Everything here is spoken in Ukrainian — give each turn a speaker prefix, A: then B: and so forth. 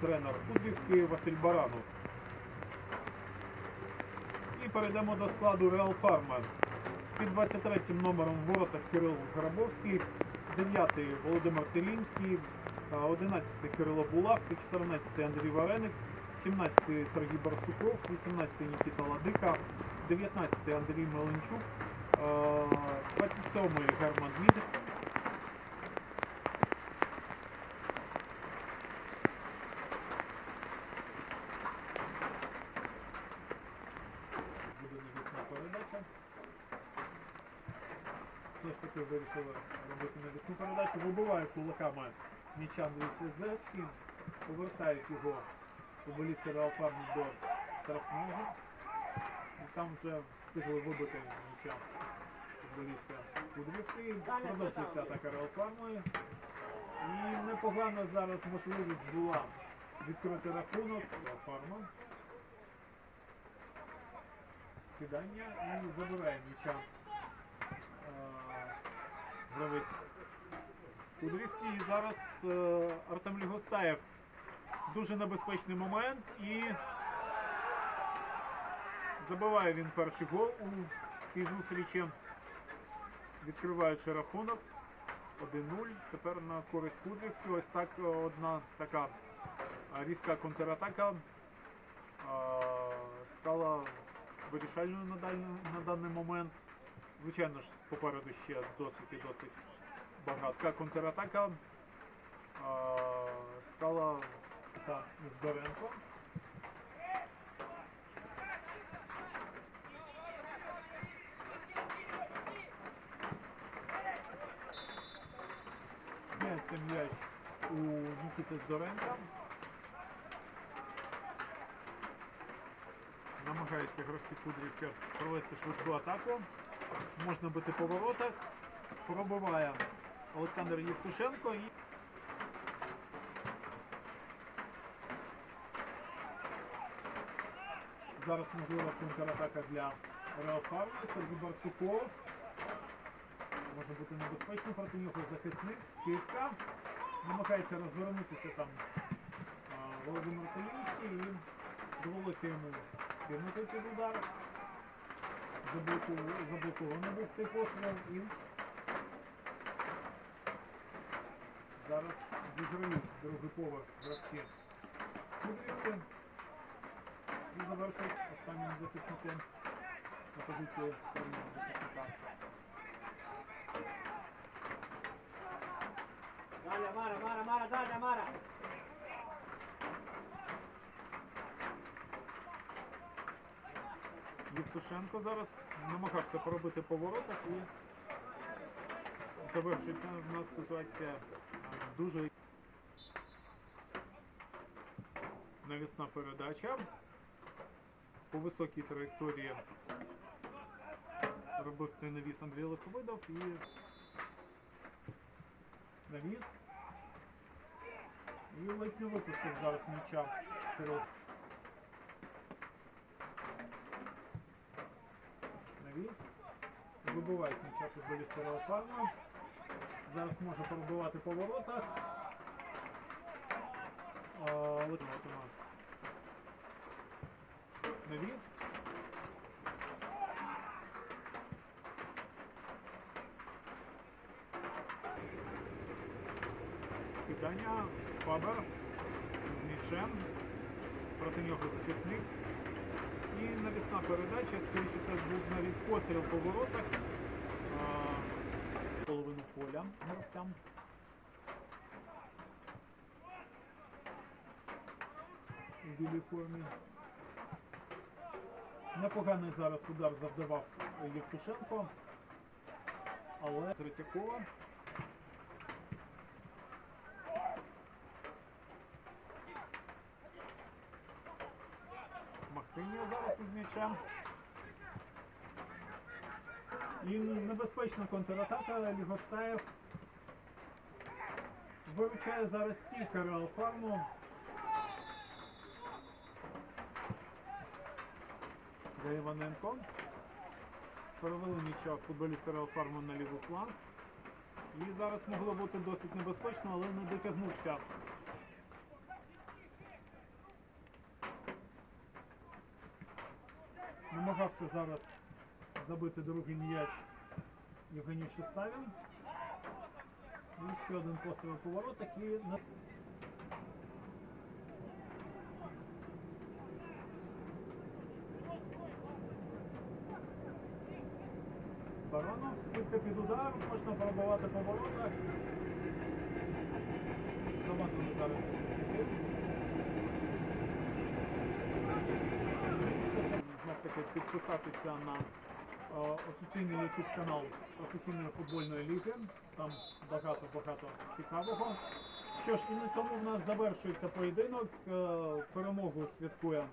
A: тренер Кудрівки Василь Баранов. І перейдемо до складу Реал Фарма. Під 23-м номером в воротах Кирил Грабовський, 9 Володимир Телінський, 11 Кирило Булавки, 14-й Андрій Вареник, 17-й Сергій Барсуков, 18-й Нікіта Ладика, 19-й Андрій Меленчук, е, 27 Герман Дмитрик, буде навісна передача. Все ж таки вирішили робити навісну передачу. Вибиває кулаками м'яча Андрій Слезевський. Повертають його футболісти Реалфарму до штрафного. І там вже встигли вибити м'яча футболіста Кудрівки. Продовжується атака Реалфармою. І непогана зараз можливість була відкрити рахунок Реалфарма. кидання і забирає м'яча гравець Кудрівки. І зараз е, Артем Лігостаєв дуже небезпечний момент і забиває він перший гол у цій зустрічі, відкриваючи рахунок 1-0. Тепер на користь Кудрівки. Ось так е, одна така е, різка контратака стала вирішальною на даний момент. Звичайно ж, попереду ще досить і досить багатська контратака. А, стала та Здоренко. Це м'яч у Нікіти Здоренка. Намагаються гравці Кудрівки провести швидку атаку. Можна бити по воротах. Пробиває Олександр Євтушенко і зараз можлива контратака для Реофарму. Сергій Барсуков. Може бути небезпечно проти нього захисник, скидка. Намагається розвернутися там Володимир Толінський і довелося йому кинути під удар. Заблокований був цей постріл і зараз відграють другий поверх гравці Кудрівки і завершують останнім захисником на позиції стороннього захисника.
B: Dale, Mara, Mara, Mara, dale, Mara.
A: Євтушенко зараз намагався поробити по воротах і завершується в нас ситуація дуже навісна передача. По високій траєкторії робив цей навіс Андрій Лиховидов і навіс. І ледь не зараз м'яча Кирил. Навіс. Вибивають м'яча футболіста Реофарма. Зараз може пробивати по воротах. Навіс. Кидання. Фабер з м'ячем. Проти нього захисник. І навісна передача, скоріше це був навіть постріл по воротах. Половину поля гравцям. У білій формі. Непоганий зараз удар завдавав Євтушенко. Але Третьякова. Махтинія зараз із м'ячем. І небезпечна контратака Лігостаєв. Виручає зараз стійка Реал Фарму. Іваненко. Перевели м'яча футболіста Реал Фарму на лівий фланг. І зараз могло бути досить небезпечно, але не дотягнувся намагався зараз забити другий м'яч Євгеній Шеставін. І ще один постріл по воротах і на Баранов, скидка під удар, можна пробивати по воротах. Замахнули зараз таки підписатися на е, офіційний YouTube канал професійної футбольної ліги. Там багато-багато цікавого. Що ж, і на цьому в нас завершується поєдинок. Е, Перемогу святкує